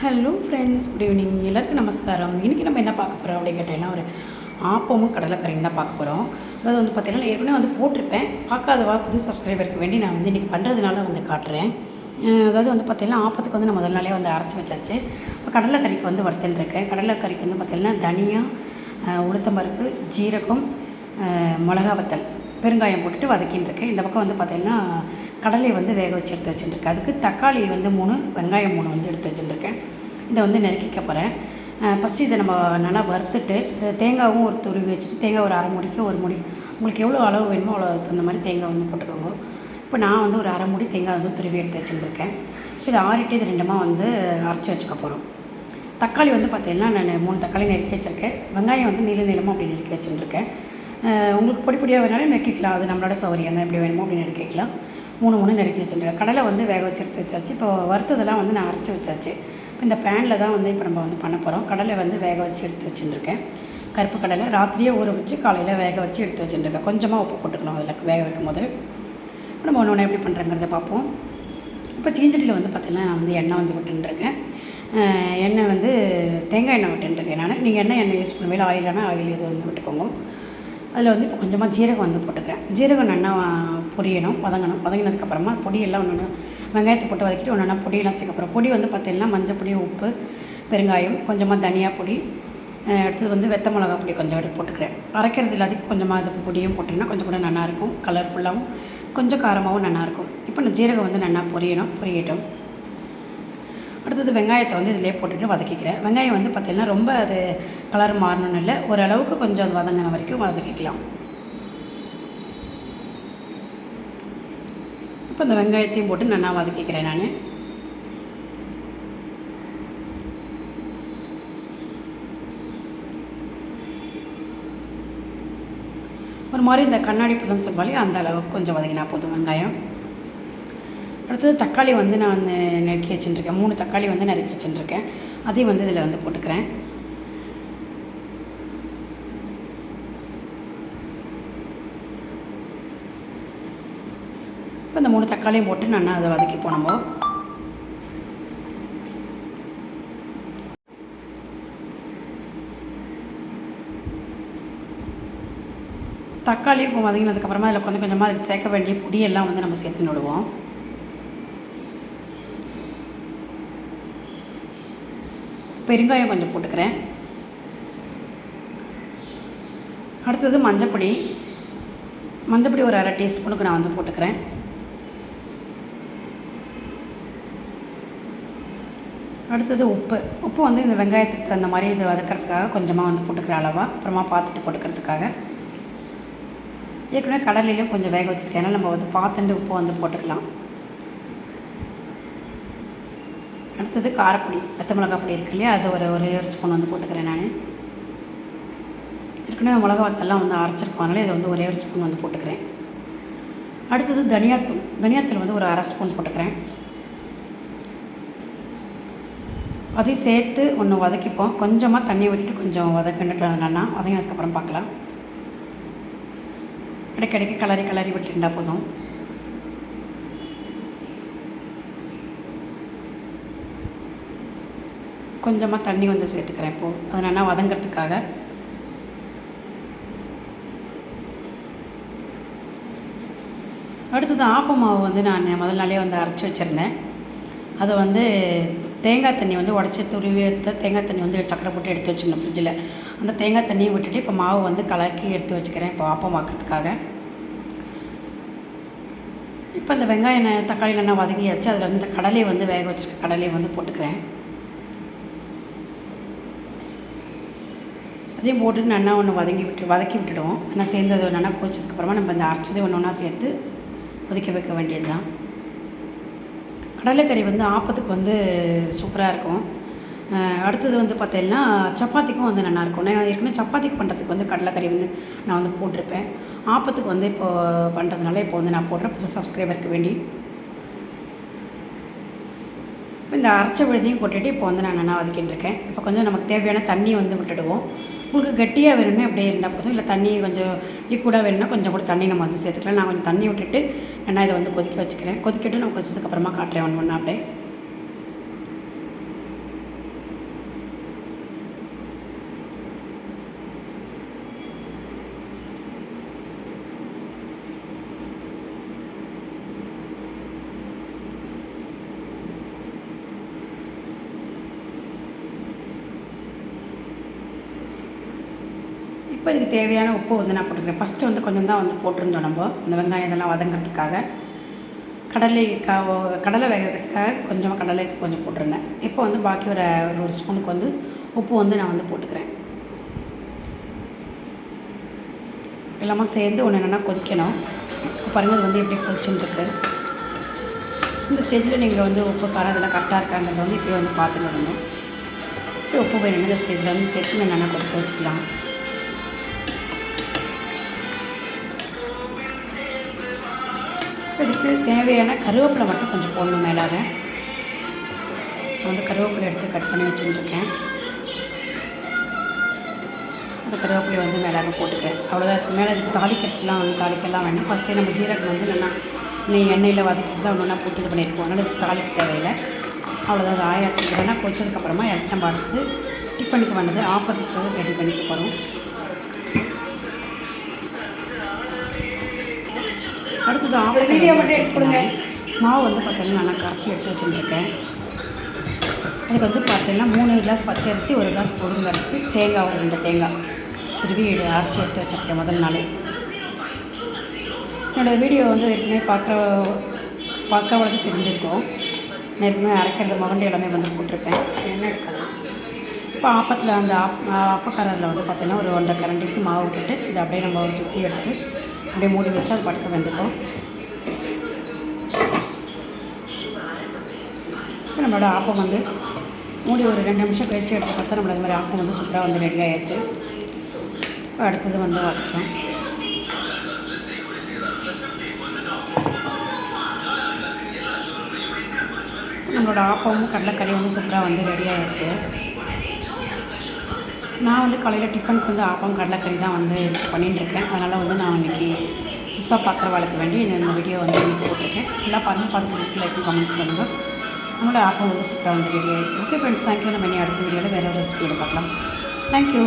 Hello friends good evening எல்லாருக்கும் நமஸ்காரம். இன்றைக்கி நம்ம என்ன பார்க்க போகிறோம் அப்படின்னு கேட்டீங்கன்னா ஒரு ஆப்பமும் கடலைக்கறியும் தான் பார்க்க போகிறோம் அதாவது வந்து பார்த்தீங்கன்னா ஏற்கனவே வந்து போட்டிருப்பேன். பார்க்காதவா புது சப்ஸ்கிரைபருக்கு வேண்டி நான் வந்து இன்றைக்கி பண்ணுறதுனால வந்து காட்டுறேன். அதாவது வந்து பார்த்திங்கன்னா ஆப்பத்துக்கு வந்து நான் முதல் நாளே வந்து அரைச்சி வச்சாச்சு. இப்போ கடலைக்கறிக்கு வந்து வறுத்தல் இருக்கேன் கடலைக்கறிக்கு வந்து பார்த்திங்கன்னா தனியா உளுத்தம்பருப்பு ஜீரகம் மிளகா வத்தல் பெருங்காயம் போட்டுட்டு வதக்கின்னு இருக்கேன் இந்த பக்கம் வந்து பார்த்திங்கன்னா கடலை வந்து வேக வச்சு எடுத்து வச்சுட்டுருக்கேன் அதுக்கு தக்காளி வந்து மூணு வெங்காயம் மூணு வந்து எடுத்து வச்சுட்டுருக்கேன் இதை வந்து நறுக்கிக்க போகிறேன் ஃபஸ்ட்டு இதை நம்ம நல்லா வறுத்துட்டு இந்த தேங்காவும் ஒரு துருவி வச்சுட்டு தேங்காய் ஒரு அரை முடிக்கு ஒரு முடி. உங்களுக்கு எவ்வளோ அளவு வேணுமோ அவ்வளோ தகுந்த மாதிரி தேங்காய் வந்து போட்டுக்கோங்க. இப்போ நான் வந்து ஒரு அரை மூடி தேங்காய் வந்து துருவி எடுத்து வச்சுட்டுருக்கேன் இதை ஆறிட்டு இது ரெண்டுமா வந்து அரைச்சி வச்சுக்க போகிறோம் தக்காளி வந்து பார்த்தீங்கன்னா நான் மூணு தக்காளி நெருக்கி வச்சுருக்கேன். வெங்காயம் வந்து நீள நீளமாக அப்படி நெருக்கி வச்சுருக்கேன் உங்களுக்கு பொடி பொடியாக வேணாலும் நெருக்கிக்கலாம் அது நம்மளோட சௌகரியம் தான். எப்படி வேணுமோ அப்படி நெருக்கிக்கலாம் மூணு மூணு நெருக்கி வச்சுருக்கேன் கடலை வந்து வேக வச்சு எடுத்து வச்சாச்சு. இப்போ வறுத்ததெல்லாம் வந்து நான் அரைச்சி வச்சாச்சு. இந்த பேனில் தான் வந்து இப்போ நம்ம வந்து பண்ண போகிறோம் கடலை வந்து வேக வச்சு எடுத்து வச்சுட்டுருக்கேன் கருப்பு கடலை ராத்திரியே ஊற வச்சு காலையில் வேக வச்சு எடுத்து வச்சுட்டுருக்கேன் கொஞ்சமாக உப்பு போட்டுக்கணும் அதில் வேக வைக்கும் போது இப்போ நம்ம ஒன்று ஒன்று எப்படி பண்ணுறங்கிறத பார்ப்போம். இப்போ சீஞ்சட்டியில் வந்து பார்த்திங்கன்னா நான் வந்து எண்ணெய் வந்து விட்டுருக்கேன் எண்ணெய் வந்து தேங்காய் எண்ணெய் விட்டுருக்கேன் நான். நீங்கள் என்ன எண்ணெய் யூஸ் பண்ணுவீங்களோ ஆயிலானா ஆயில் இது வந்து விட்டுக்கோங்க. அதில் வந்து இப்போ கொஞ்சமாக ஜீரகம் வந்து போட்டுக்கிறேன். ஜீரகம் நல்லா பொரியணும் வதங்கணும். வதங்கினதுக்கப்புறமா பொடியெல்லாம் ஒன்று வெங்காயத்தை போட்டு வதக்கிட்டு ஒன்று ஒன்றா பொடியெல்லாம் சேர்க்கப்புறம் பொடி வந்து பார்த்தீங்கன்னா மஞ்சள் பொடி உப்பு பெருங்காயம் கொஞ்சமாக தனியா பொடி. அடுத்தது வந்து வெத்த மிளகா பொடி கொஞ்சம் எடுத்து போட்டுக்கிறேன். அரைக்கிறது எல்லாத்துக்கும் கொஞ்சமாக அது பொடியும் போட்டிங்கன்னா கொஞ்சம் கூட நல்லாயிருக்கும் கலர்ஃபுல்லாகவும் கொஞ்சம் காரமாகவும் நல்லாயிருக்கும் இப்போ இந்த ஜீரகம் வந்து நல்லா பொரியணும் பொரியட்டும். அடுத்தது வெங்காயத்தை வந்து இதிலே போட்டுட்டு வதக்கிக்கிறேன். வெங்காயம் வந்து பார்த்திங்கன்னா ரொம்ப அது கலர் மாறணும்னு இல்லை. ஓரளவுக்கு கொஞ்சம் அது வதங்கின வரைக்கும் வதக்கிக்கலாம். இப்போ இந்த வெங்காயத்தையும் போட்டு நல்லா வதக்கிக்கிறேன் நான். ஒரு மாதிரி இந்த கண்ணாடி பதம் சொல்வாலே அந்த அளவுக்கு கொஞ்சம் வதங்கினா போதும் வெங்காயம். அடுத்தது தக்காளி வந்து நான் வந்து நறுக்கி வச்சுட்டுருக்கேன் மூணு தக்காளி வந்து நறுக்கி வச்சுட்டுருக்கேன் அதையும் வந்து இதில் வந்து போட்டுக்கிறேன். இப்போ இந்த மூணு தக்காளியும் போட்டு நான் அதை வதக்கி போனோமோ தக்காளியும் வதங்கினதுக்கப்புறமா அதில் கொஞ்சம் கொஞ்சமாக அதுக்கு சேர்க்க வேண்டிய பொடியெல்லாம் வந்து நம்ம சேர்த்து விடுவோம் பெருங்காயம் கொஞ்சம் போட்டுக்கிறேன். அடுத்தது மஞ்சப்பொடி. மஞ்சப்பொடி ஒரு அரை டீஸ்பூனுக்கு நான் வந்து போட்டுக்கிறேன். அடுத்தது உப்பு. உப்பு வந்து இந்த வெங்காயத்துக்கு தகுந்த மாதிரி இது வதக்கிறதுக்காக கொஞ்சமாக வந்து போட்டுக்கிற அளவாக அப்புறமா பார்த்துட்டு போட்டுக்கிறதுக்காக. ஏற்கனவே கடலையிலையும் கொஞ்சம் வேக வச்சுருக்கேன். நம்ம வந்து பார்த்துட்டு உப்பு வந்து போட்டுக்கலாம். அடுத்தது காரப்பொடி பச்சை மிளகா பொடி இருக்கு இல்லையா? அது ஒரு ஒரே ஒரு ஸ்பூன் வந்து போட்டுக்கிறேன் நான். ஏற்கனவே மிளகா வத்தெல்லாம் வந்து அரைச்சிருக்கோம். அதனால் இதை வந்து ஒரே ஒரு ஸ்பூன் வந்து போட்டுக்கிறேன். அடுத்தது தனியாத்தூள். தனியாத்தூள் வந்து ஒரு அரை ஸ்பூன் போட்டுக்கிறேன். அதையும் சேர்த்து ஒன்று வதக்கிப்போம். கொஞ்சமாக தண்ணி விட்டுட்டு கொஞ்சம் வதக்கிட்டுனா வதங்கினதுக்கப்புறம் பார்க்கலாம். இடைக்கடைக்கு கலரி கலரி விட்டுட்டா போதும். கொஞ்சமாக தண்ணி வந்து சேர்த்துக்கிறேன் இப்போது அது நல்லா வதங்கிறதுக்காக. அடுத்தது ஆப்ப மாவு வந்து நான் முதல் நாளே வந்து அரைச்சி வச்சுருந்தேன். அதை வந்து தேங்காய் தண்ணி வந்து உடச்சி துருவி எடுத்து தேங்காய் தண்ணி வந்து சக்கரை போட்டு எடுத்து வச்சுருந்தேன் ஃப்ரிட்ஜில் அந்த தேங்காய் தண்ணியை விட்டுட்டு இப்போ மாவு வந்து கலக்கி எடுத்து வச்சுக்கிறேன் இப்போ ஆப்பம் ஆக்கிறதுக்காக இப்போ இந்த வெங்காயம் ந- தக்காளி நல்லா வதங்கியாச்சு. அதில் வந்து இந்த கடலையை வந்து வேக வச்சுருக்க கடலையை வந்து போட்டுக்கிறேன். அதையும் போட்டு நல்லா ஒன்று வதங்கி விட்டு வதக்கி விட்டுடுவோம். ஆனால் சேர்ந்து நல்லா கொதிச்சதுக்கப்புறமா நம்ம இந்த அரைச்சதை ஒன்று ஒன்றா சேர்த்து கொதிக்க வைக்க வேண்டியது தான் கடலைக்கறி வந்து ஆப்பத்துக்கு வந்து சூப்பராக இருக்கும். அடுத்தது வந்து பார்த்தீங்கன்னா சப்பாத்திக்கும் வந்து நல்லாயிருக்கும் நான் ஏற்கனவே சப்பாத்திக்கு பண்ணுறதுக்கு வந்து கடலைக்கறி வந்து நான் வந்து போட்டிருப்பேன். ஆப்பத்துக்கு வந்து இப்போது பண்ணுறதுனால இப்போ வந்து நான் போடுறேன் புது சப்ஸ்கிரைபருக்கு வேண்டி. இப்போ இந்த அரைச்ச விழுதையும் கொட்டிட்டு இப்போ வந்து நான் நல்லா வதக்கிட்டு இருக்கேன் இப்போ கொஞ்சம் நமக்கு தேவையான தண்ணி வந்து விட்டுடுவோம். உங்களுக்கு கெட்டியாக வேணும்னா அப்படியே இருந்தால் போதும். இல்லை தண்ணி கொஞ்சம் லிக்விடாக வேணும்னா கொஞ்சம் கூட தண்ணி நம்ம வந்து சேர்த்துக்கலாம். நான் கொஞ்சம் தண்ணி விட்டுட்டு நான் இதை வந்து கொதிக்க வச்சுக்கிறேன். கொதிக்கட்டு நான் கொதிச்சதுக்கப்புறமா காட்டுறேன். ஒன்று ஒன்று அப்படியே இப்போ இதுக்கு தேவையான உப்பு வந்து நான் போட்டுக்கிறேன். ஃபஸ்ட்டு வந்து கொஞ்சம் தான் வந்து போட்டிருந்தோம் நம்ம. இந்த வெங்காயம் இதெல்லாம் வதங்கிறதுக்காக. கடலை கா கடலை வேக வைக்கிறதுக்காக கொஞ்சமாக கடலை கொஞ்சம் போட்டிருந்தேன். இப்போ வந்து பாக்கி ஒரு ஒரு ஸ்பூனுக்கு வந்து உப்பு வந்து நான் வந்து போட்டுக்கிறேன். எல்லாமே சேர்ந்து ஒன்று என்னென்னா கொதிக்கணும். பாருங்கள் அது வந்து எப்படி கொதிச்சுட்டுருக்கு. இந்த ஸ்டேஜில் நீங்கள் வந்து உப்பு காரம் இதெல்லாம் கரெக்டாக இருக்காங்கிறத வந்து இப்போயே வந்து பார்த்துக்கணுங்க இப்போ உப்பு போய் இந்த ஸ்டேஜில் வந்து சேர்த்து என்னென்னா கொதிக்க வச்சுக்கலாம். இதுக்கு தேவையான கருவேப்பிலை மட்டும் கொஞ்சம் போடணும் மேலாக. நான் வந்து கருவேப்பிலை எடுத்து கட் பண்ணி வச்சுருக்கேன். அந்த கருவேப்பிலை வந்து மேலாக போட்டுக்கிறேன் அவ்வளோதான் இதுக்கு மேலே இதுக்கு தாளிக்கட்டுலாம் வந்து தாளிக்கலாம் வேணும் ஃபஸ்ட்டே நம்ம ஜீரகம் வந்து நல்லா நெய் எண்ணெயில் வதக்கிட்டு தான் ஒன்றா போட்டு இது பண்ணியிருக்கோம் அதனால் இதுக்கு தாளிக்க தேவையில்லை. அவ்வளோதான் அது ஆயாச்சு. இதெல்லாம் கொச்சதுக்கப்புறமா நம்ம அடுத்து டிஃபனுக்கு வந்தது ஆப்பத்துக்கு ரெடி பண்ணிக்க போகிறோம் அடுத்தது ஆப்பம் வீடியோ மட்டும் எடுத்து கொடுங்க. மாவு வந்து பார்த்தீங்கன்னா நல்லா கரைச்சி எடுத்து வச்சுருக்கேன். அதுக்கு வந்து பார்த்தீங்கன்னா மூணு கிளாஸ் பச்சை அரிசி ஒரு கிளாஸ் பொருள் அரிசி தேங்காய் ஒரு ரெண்டு தேங்காய். திருவி அரைச்சி எடுத்து வச்சுருக்கேன் முதல் நாளே. என்னோடய வீடியோ வந்து ஏற்கனவே பார்க்குற பார்க்கறவங்களுக்கு தெரிஞ்சிருக்கும். ஏற்கனவே அரைக்கிறது மகண்டி எல்லாமே வந்து போட்டிருப்பேன் என்ன எடுக்கலாம் இப்போ ஆப்பத்தில் அந்த ஆப் ஆப்பக்காரில் வந்து பார்த்தீங்கன்னா ஒரு ஒன்றரை கரண்டிக்கு மாவு விட்டுட்டு இதை அப்படியே நம்ம ஒரு சுற்றி எடுத்து அப்படியே மூடி வச்சு அது படுக்க வேண்டியதும் இப்போ நம்மளோட ஆப்பம் வந்து மூடி ஒரு ரெண்டு நிமிஷம் கழிச்சு எடுத்து பார்த்தா நம்மள இது மாதிரி ஆப்பம் வந்து சூப்பராக வந்து ரெடி ஆகிடுச்சு இப்போ அடுத்தது வந்து வச்சோம் நம்மளோட ஆப்பமும் கடலைக்கறி வந்து சூப்பராக வந்து ரெடி ஆகிடுச்சு நான் வந்து காலையில் டிஃபனுக்கு வந்து ஆப்பம் கடலைக்கறி தான் வந்து பண்ணிட்டுருக்கேன். அதனால் வந்து நான் இன்றைக்கி புதுசாக பார்க்குறவாளுக்கு வேண்டி இந்த வீடியோ வந்து போட்டிருக்கேன். எல்லாம் பாருங்கள் பார்த்து லைக் கமெண்ட்ஸ் பண்ணுங்கள் நம்மளோட ஆப்பம் வந்து சூப்பராக வந்து ரெடி ஆகிடுச்சு ஓகே ஃப்ரெண்ட்ஸ் தேங்க்யூ நம்ம இனி அடுத்த வீடியோவில் வேறு ஒரு ரெசிபியோட பார்க்கலாம். தேங்க்யூ